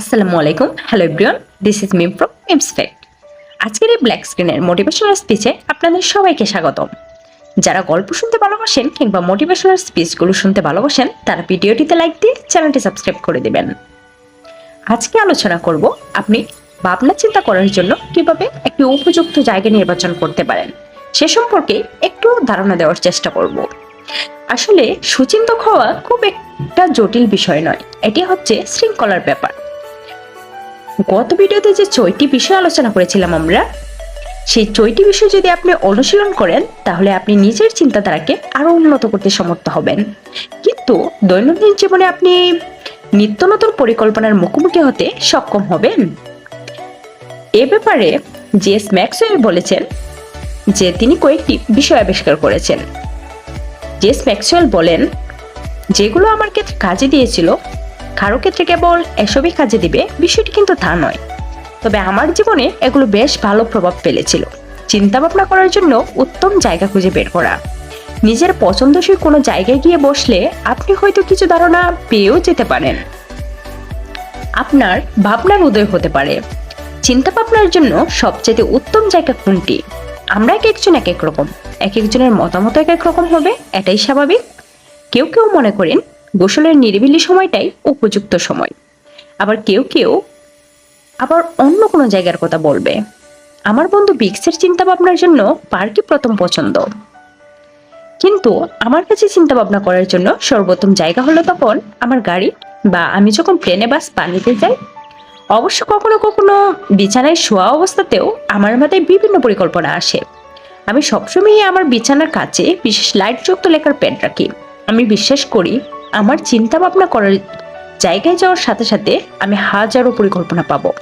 আসসালামু আলাইকুম। Hello everyone this is Mim from Mims fact আজকের এই ব্ল্যাক স্ক্রিনের মোটিভেশনাল স্পিচে আপনাদের সবাইকে স্বাগতম। যারা গল্প শুনতে ভালোবাসেন কিংবা মোটিভেশনাল স্পিচগুলো শুনতে ভালোবাসেন, তারা ভিডিওটিতে লাইক দিয়ে চ্যানেলটি সাবস্ক্রাইব করে দেবেন। আজকে আলোচনা করব আপনি ভাবনা চিন্তা করার জন্য কীভাবে একটি উপযুক্ত জায়গা নির্বাচন করতে পারেন, সে সম্পর্কে একটু ধারণা দেওয়ার চেষ্টা করব। আসলে সুচিন্তক হওয়া খুব একটা জটিল বিষয় নয়, এটি হচ্ছে শৃঙ্খলার ব্যাপার। গত ভিডিওতে যে ছয়টি বিষয় আলোচনা করেছিলাম আমরা, সেই ছয়টি বিষয় যদি আপনি অনুশীলন করেন, তাহলে আপনি নিজের চিন্তাধারাকে আরও উন্নত করতে সমর্থ হবেন। কিন্তু দৈনন্দিন জীবনে আপনি নিত্য নতুন পরিকল্পনার মুখোমুখি হতে সক্ষম হবেন। এ ব্যাপারে জেস ম্যাক্সওয়েল বলেছেন যে তিনি কয়েকটি বিষয় আবিষ্কার করেছেন। জেস ম্যাক্সওয়েল বলেন, যেগুলো আমার ক্ষেত্রে কাজে দিয়েছিল কারও ক্ষেত্রে কেবল এসবই কাজে দিবে, বিষয়টি কিন্তু তা নয়। তবে আমার জীবনে এগুলো বেশ ভালো প্রভাব ফেলেছিল। চিন্তা ভাবনা করার জন্য উত্তম জায়গা খুঁজে বের করা। নিজের পছন্দসই কোনো জায়গায় গিয়ে বসলে আপনি হয়তো কিছু ধারণা পেয়েও যেতে পারেন। আপনার ভাবনার উদয় হতে পারে। চিন্তা ভাবনার জন্য সবচেয়ে উত্তম জায়গা কোনটি? আমরা এক একজন এক এক রকম। এক একজনের মতামত এক এক রকম হবে, এটাই স্বাভাবিক। কেউ কেউ মনে করেন গোসলের নিরিবিলি সময়টাই উপযুক্ত সময়। আবার কেউ কেউ আবার অন্য কোনো জায়গার কথা বলবে। আমার বন্ধু বিক্সের চিন্তা ভাবনার জন্য পার্কই প্রথম পছন্দ। কিন্তু আমার কাছে চিন্তা ভাবনা করার জন্য সর্বোত্তম জায়গা হলো তখন আমার গাড়ি বা আমি যখন প্লেনে বাস পানিতে যাই, অবশ্য কখনো কখনো বিছানায় শোয়া অবস্থাতেও আমার মাথায় বিভিন্ন পরিকল্পনা আসে। আমি সবসময়ই আমার বিছানার কাছে বিশেষ লাইট লাইটযুক্ত লেখার প্যাড রাখি। আমি বিশ্বাস করি আমার চিন্তা ভাবনা করার জায়গায় যাওয়ার সাথে সাথে আমি হাজারো পরিকল্পনা পাবো।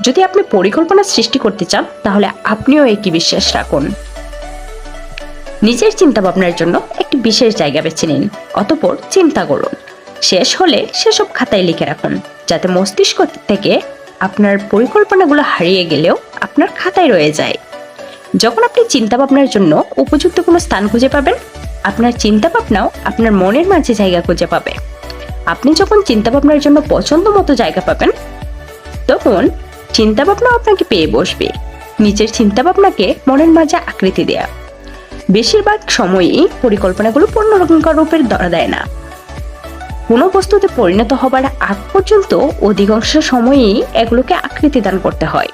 যদি আপনি পরিকল্পনা সৃষ্টি করতে চান, তাহলে আপনিও একই বিশ্বাস রাখুন। নিজের চিন্তা ভাবনার জন্য একটি বিশেষ জায়গা বেছে নিন, অতপর চিন্তা করুন। শেষ হলে সেসব খাতায় লিখে রাখুন, যাতে মস্তিষ্ক থেকে আপনার পরিকল্পনাগুলো হারিয়ে গেলেও আপনার খাতায় রয়ে যায়। যখন আপনি চিন্তা ভাবনার জন্য উপযুক্ত কোনো স্থান খুঁজে পাবেন আপনার চিন্তা ভাবনাও আপনার মনের মাঝে জায়গা খুঁজে পাবে। আপনি যখন চিন্তা ভাবনার জন্য পছন্দ মতো জায়গা পাবেন, তখন চিন্তা ভাবনা আপনাকে পেয়ে বসবে। নিজের চিন্তা ভাবনাকে মনের মাঝে আকৃতি দেয়া। বেশিরভাগ সময়ই পরিকল্পনাগুলো পূর্ণরকম রূপের ধরা দেয় না। কোনো বস্তুতে পরিণত হবার আগ পর্যন্ত অধিকাংশ সময়ই এগুলোকে আকৃতি দান করতে হয়।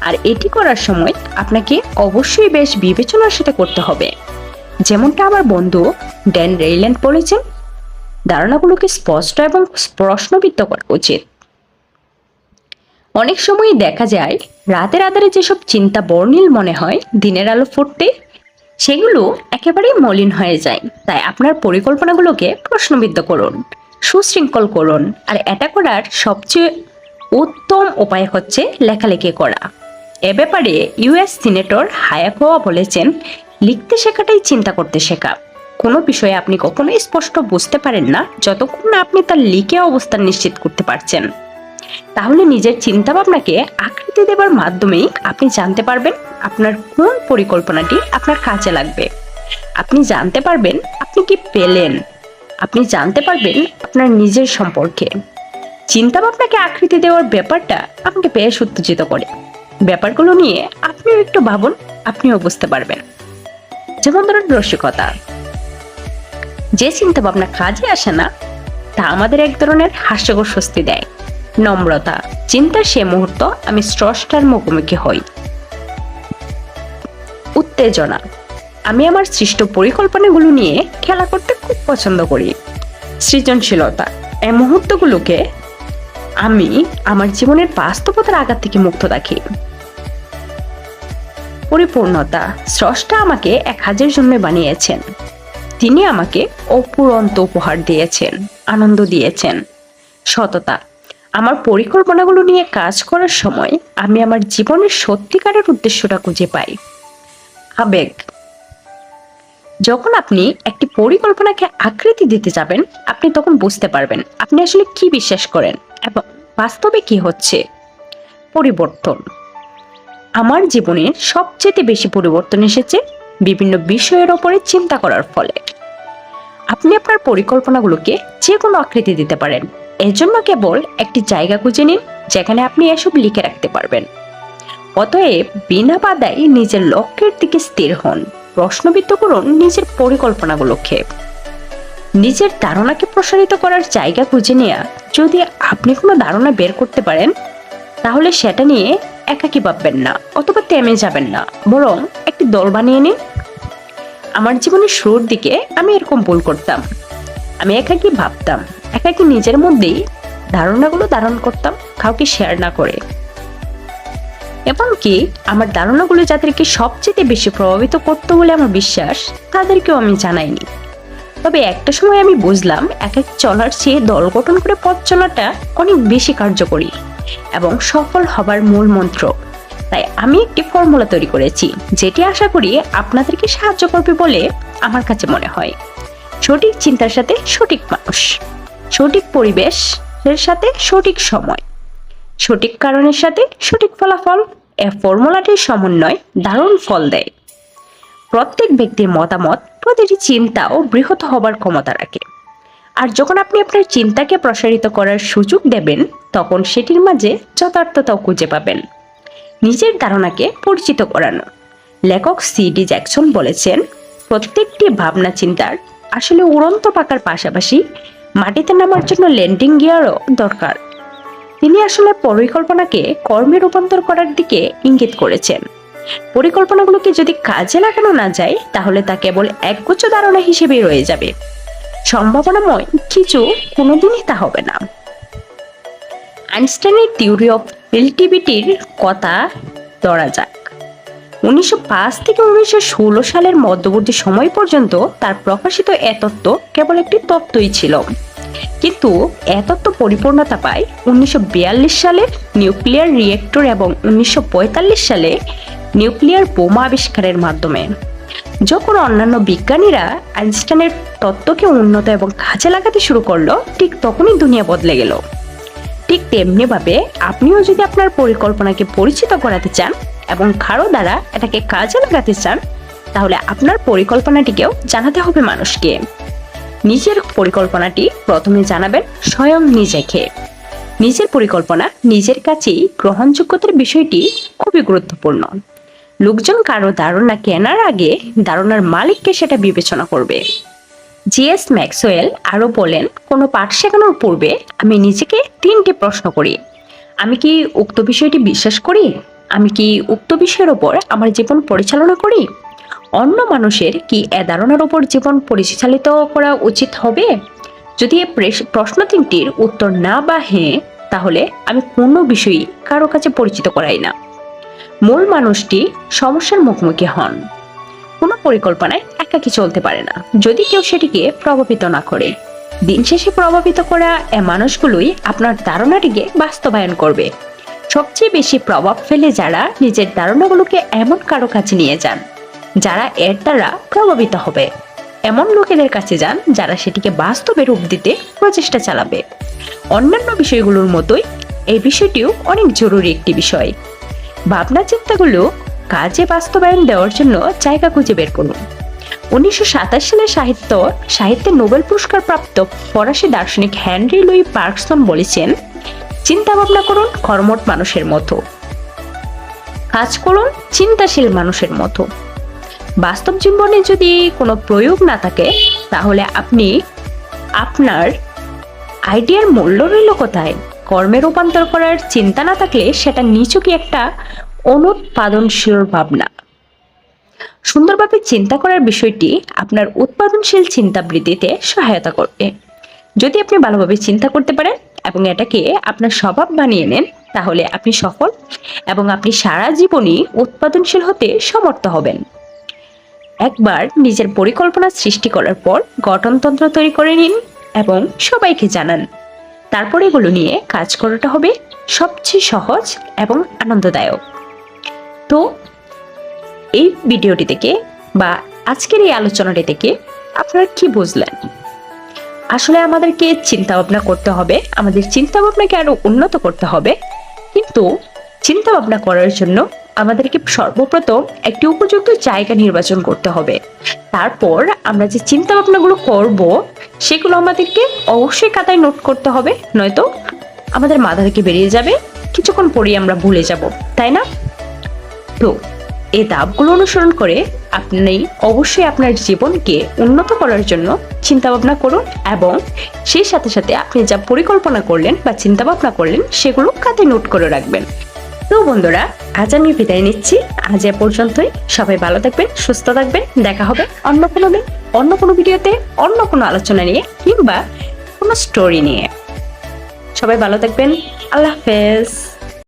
আর এটি করার সময় আপনাকে অবশ্যই বেশ বিবেচনার সাথে করতে হবে। যেমনটা আমার বন্ধু ড্যান রেইল্যান্ড বলেছেন, ধারণাগুলোকে স্পষ্ট এবং প্রশ্নবিদ্ধ করা উচিত। অনেক সময়ই দেখা যায়, রাতের আধারে যেসব চিন্তা বর্ণিল মনে হয়, দিনের আলো ফুটতে, সেগুলো একেবারেই মলিন হয়ে যায়। তাই আপনার পরিকল্পনাগুলোকে প্রশ্নবিদ্ধ করুন, সুশৃঙ্খল করুন, আর এটা করার সবচেয়ে উত্তম উপায় হচ্ছে লেখালেখি করা। এ ব্যাপারে ইউএস সিনেটর হায়াকোয়া বলেছেন লিখতে শেখাটাই চিন্তা করতে শেখা। কোনো বিষয়ে আপনি কখনোই স্পষ্ট বুঝতে পারেন না, যতক্ষণ না আপনি তার লিখে অবস্থান নিশ্চিত করতে পারছেন। তাহলে নিজের চিন্তা ভাবনাকে আকৃতি দেবার মাধ্যমেই আপনি জানতে পারবেন আপনার কোন পরিকল্পনাটি আপনার কাজে লাগবে। আপনি জানতে পারবেন আপনি কি পেলেন। আপনি জানতে পারবেন আপনার নিজের সম্পর্কে। চিন্তা ভাবনাকে আকৃতি দেওয়ার ব্যাপারটা আপনাকে বেশ উত্তেজিত করে। ব্যাপারগুলো নিয়ে আপনিও একটু ভাবুন, আপনিও বুঝতে পারবেন। যেমন ধরুন রসিকতা। যে চিন্তা ভাবনা কাজে আসে না, তা আমাদের এক ধরনের হাস্যকর স্বস্তি দেয়। নম্রতা, চিন্তার সে মুহূর্ত আমি স্রষ্টার মুখোমুখি হই। উত্তেজনা, আমি আমার সৃষ্ট পরিকল্পনাগুলো নিয়ে খেলা করতে খুব পছন্দ করি। সৃজনশীলতা এই মুহূর্তগুলোকে আমি আমার জীবনের বাস্তবতার আঘাত থেকে মুক্ত রাখি। পরিপূর্ণতা। স্রষ্টা আমাকে এক হাজার জন্য বানিয়েছেন। তিনি আমাকে অপুরন্ত উপহার দিয়েছেন, আনন্দ দিয়েছেন। সততা, আমার পরিকল্পনাগুলো নিয়ে কাজ করার সময় আমি আমার জীবনের সত্যিকারের উদ্দেশ্যটা খুঁজে পাই। আবেগ, যখন আপনি একটি পরিকল্পনাকে আকৃতি দিতে যাবেন, আপনি তখন বুঝতে পারবেন আপনি আসলে কি বিশ্বাস করেন এবং বাস্তবে কি হচ্ছে। পরিবর্তন আমার জীবনে সবচেয়ে বেশি পরিবর্তন এসেছে বিভিন্ন বিষয়ের ওপরে চিন্তা করার ফলে। আপনি আপনার পরিকল্পনাগুলোকে যে কোনো আকৃতি দিতে পারেন। এজন্য কেবল একটি জায়গা খুঁজে নিন, যেখানে আপনি এসব লিখে রাখতে পারবেন। অতএব বিনা বাধায় নিজের লক্ষ্যের দিকে স্থির হন। প্রশ্নবিদ্ধ করুন নিজের পরিকল্পনাগুলোকে। নিজের ধারণাকে প্রসারিত করার জায়গা খুঁজে নেওয়া যদি আপনি কোনো ধারণা বের করতে পারেন, তাহলে সেটা নিয়ে একাকি ভাববেন না, অথবা থেমে যাবেন না। বরং একটি দল বানিয়ে নিন। আমার জীবনের শুরুর দিকে আমি এরকম ভুল করতাম। আমি একাকি ভাবতাম একাকি নিজের মধ্যেই ধারণাগুলো ধারণ করতাম, কাউকে শেয়ার না করে। এমনকি আমার ধারণাগুলো যাদেরকে সবচেয়ে বেশি প্রভাবিত করতো বলে আমার বিশ্বাস, তাদেরকেও আমি জানাইনি। তবে একটা সময় আমি বুঝলাম এক এক চলার চেয়ে দল গঠন করে পথ চলাটা অনেক বেশি কার্যকরী। এবং সফল হবার মূল মন্ত্র। তাই আমি একটি ফর্মুলা তৈরি করেছি, যেটি আশা করি আপনাদেরকে সাহায্য করবে বলে আমার কাছে মনে হয়। সঠিক চিন্তার সাথে সঠিক মানুষ, সঠিক পরিবেশের সাথে সঠিক সময়, সঠিক কারণের সাথে সঠিক ফলাফল এ ফর্মুলাটির সমন্বয় দারুণ ফল দেয়। প্রত্যেক ব্যক্তির মতামত, প্রতিটি চিন্তা ও বৃহৎ হবার ক্ষমতা রাখে। আর যখন আপনি আপনার চিন্তাকে প্রসারিত করার সুযোগ দেবেন, তখন সেটির মাঝে যথার্থতাও খুঁজে পাবেন। নিজের ধারণাকে পরিচিত করানো। লেখক সি ডি জ্যাকসন বলেছেন, প্রত্যেকটি ভাবনা চিন্তার আসলে উড়ন্ত পাকার পাশাপাশি মাটিতে নামার জন্য ল্যান্ডিং গিয়ারও দরকার। তিনি আসলে পরিকল্পনাকে কর্মে রূপান্তর করার দিকে ইঙ্গিত করেছেন। পরিকল্পনাগুলোকে যদি কাজে লাগানো না যায়, তাহলে তা কেবল একগুচ্ছ ধারণা হিসেবেই রয়ে যাবে। সম্ভাবনাময়, কিছু কোনোদিনই তা হবে না। আইনস্টাইনের থিওরি অফ রিলেটিভিটির কথা ধরা যাক। উনিশশো পাঁচ থেকে উনিশশো ষোলো সালের মধ্যবর্তী সময় পর্যন্ত তার প্রকাশিত এ তত্ত্ব কেবল একটি তত্ত্বই ছিল। কিন্তু এ তত্ত্ব পরিপূর্ণতা পায় উনিশশো সালের নিউক্লিয়ার রিয়েক্টর এবং উনিশশো পঁয়তাল্লিশ সালে নিউক্লিয়ার বোমা আবিষ্কারের মাধ্যমে। যখন অন্যান্য বিজ্ঞানীরা আইনস্টাইনের তত্ত্বকে উন্নত এবং কাজে লাগাতে শুরু করল, ঠিক তখনই দুনিয়া বদলে গেল। ঠিক তেমনিভাবে আপনিও যদি আপনার পরিকল্পনাকে পরিচিত করাতে চান এবং কারও দ্বারা এটাকে কাজে লাগাতে চান, তাহলে আপনার পরিকল্পনাটিকেও জানাতে হবে মানুষকে। নিজের পরিকল্পনাটি প্রথমে জানাবেন স্বয়ং নিজেকে। নিজের পরিকল্পনা নিজের কাছেই গ্রহণযোগ্যতার বিষয়টি খুবই গুরুত্বপূর্ণ। লোকজন কারও ধারণা কেনার আগে ধারণার মালিককে সেটা বিবেচনা করবে। জিএস ম্যাক্সওয়েল আরও বলেন, কোনো পাঠ শেখানোর পূর্বে আমি নিজেকে তিনটি প্রশ্ন করি। আমি কি উক্ত বিষয়টি বিশ্বাস করি? আমি কি উক্ত বিষয়ের ওপর আমার জীবন পরিচালনা করি? অন্য মানুষের কি এ ধারণার ওপর জীবন পরিচালিত করা উচিত হবে? যদি এ প্রশ্ন তিনটির উত্তর না বা হ্যাঁ তাহলে আমি কোনো বিষয়ই কারও কাছে পরিচিত করাই না। মূল মানুষটি সমস্যার মুখোমুখি হন। কোনো পরিকল্পনায় একাকি চলতে পারে না। যদি কেউ সেটিকে প্রভাবিত না করে, দিন শেষে প্রভাবিত করা এ মানুষগুলোই আপনার ধারণাটিকে বাস্তবায়ন করবে। সবচেয়ে বেশি প্রভাব ফেলে যারা নিজের ধারণাগুলোকে এমন কারও কাছে নিয়ে যান, যারা এর দ্বারা প্রভাবিত হবে। এমন লোকেদের কাছে যান যারা সেটিকে বাস্তবে রূপ দিতে প্রচেষ্টা চালাবে। অন্যান্য বিষয়গুলোর মতোই এই বিষয়টিও অনেক জরুরি একটি বিষয়। ভাবনা চিন্তাগুলো কাজে বাস্তবায়ন দেওয়ার জন্য জায়গা খুঁজে বের করুন। উনিশশো সাতাশ সালে সাহিত্য, সাহিত্যে নোবেল পুরস্কার প্রাপ্ত ফরাসি দার্শনিক হেনরি লুই পার্কসন বলেছেন চিন্তা ভাবনা করুন কর্মট মানুষের মতো। কাজ করুন চিন্তাশীল মানুষের মতো। বাস্তব জীবনে যদি কোনো প্রয়োগ না থাকে, তাহলে আপনি আপনার আইডিয়ার মূল্য রইল কোথায়? কর্মে রূপান্তর করার চিন্তা না থাকলে সেটা নিচুকি একটা অনুৎপাদনশীল ভাবনা? সুন্দরভাবে চিন্তা করার বিষয়টি আপনার উৎপাদনশীল চিন্তা বৃদ্ধিতে সহায়তা করবে। যদি আপনি ভালোভাবে চিন্তা করতে পারেন এবং এটাকে আপনার স্বভাব বানিয়ে নেন, তাহলে আপনি সফল এবং আপনি সারা জীবনই উৎপাদনশীল হতে সমর্থ হবেন। একবার নিজের পরিকল্পনা সৃষ্টি করার পর গঠনতন্ত্র তৈরি করে নিন এবং সবাইকে জানান। তারপর এগুলো নিয়ে কাজ করাটা হবে সবচেয়ে সহজ এবং আনন্দদায়ক। তো, এই ভিডিওটি থেকে বা আজকের এই আলোচনাটি থেকে আপনারা কি বুঝলেন? আসলে আমাদেরকে চিন্তা ভাবনা করতে হবে, আমাদের চিন্তা ভাবনাকে আরও উন্নত করতে হবে। কিন্তু চিন্তা ভাবনা করার জন্য আমাদেরকে সর্বপ্রথম একটি উপযুক্ত জায়গা নির্বাচন করতে হবে। তারপর আমরা যে চিন্তা ভাবনাগুলো করব, সেগুলো আমাদেরকে অবশ্যই খাতায় নোট করতে হবে, নয়তো আমাদের মাথা থেকে বেরিয়ে যাবে, কিছুক্ষণ পরেই আমরা ভুলে যাব, তাই না? তো, এই ধাপগুলো অনুসরণ করে আপনি অবশ্যই আপনার জীবনকে উন্নত করার জন্য চিন্তা ভাবনা করুন এবং সেই সাথে সাথে আপনি যা পরিকল্পনা করলেন বা চিন্তা ভাবনা করলেন, সেগুলো খাতায় নোট করে রাখবেন। তো বন্ধুরা, আজ আমি বিদায় নিচ্ছি। আজ এ পর্যন্তই। সবাই ভালো থাকবেন, সুস্থ থাকবেন। দেখা হবে অন্য কোনো দিন, অন্য কোনো ভিডিওতে, অন্য কোনো আলোচনা নিয়ে কিংবা কোনো স্টোরি নিয়ে। সবাই ভালো থাকবেন। আল্লাহ হাফেজ।